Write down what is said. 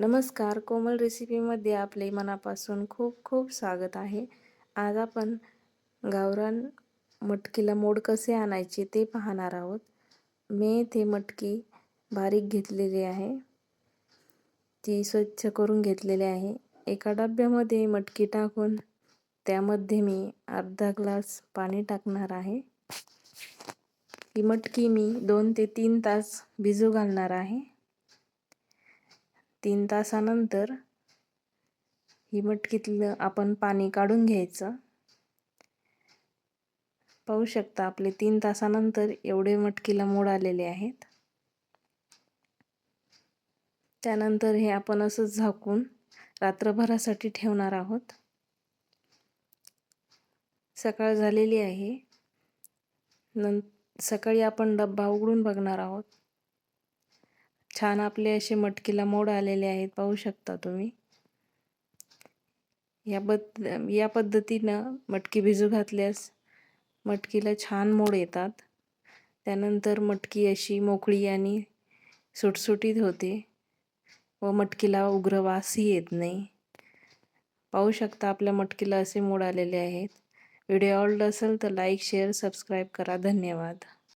नमस्कार. कोमल रेसिपीमध्ये आपले मनापासून खूप खूप स्वागत आहे. आज आपण गावरान मटकीला मोड कसे आणायचे ते पाहणार आहोत. मी ते मटकी बारीक घेतलेली आहे. ती स्वच्छ करून घेतलेली आहे. एका डब्यामध्ये मटकी टाकून त्यामध्ये मी अर्धा ग्लास पाणी टाकणार आहे. ही मटकी मी दोन ते तीन तास भिजू घालणार आहे. तीन तासानंतर ही मटकीतलं आपण पाणी काढून घ्यायचं. पाहू शकता आपले तीन तासानंतर एवढे मटकीला मोड आलेले आहेत. त्यानंतर हे आपण असंच झाकून रात्रभरासाठी ठेवणार आहोत. सकाळ झालेली आहे. नं सकाळी आपण डब्बा उघडून बघणार आहोत. छान आपले असे मटकीला मोड आलेले आहेत पाहू शकता तुम्ही. या बद या पद्धतीनं मटकी भिजू घातल्यास मटकीला छान मोड येतात. त्यानंतर मटकी अशी मोकळी आणि सुटसुटीत होते व मटकीला उग्र वासही येत नाही. पाहू शकता आपल्या मटकीला असे मोड आलेले आहेत. व्हिडिओ आवडला असेल तर लाईक शेअर सबस्क्राईब करा. धन्यवाद.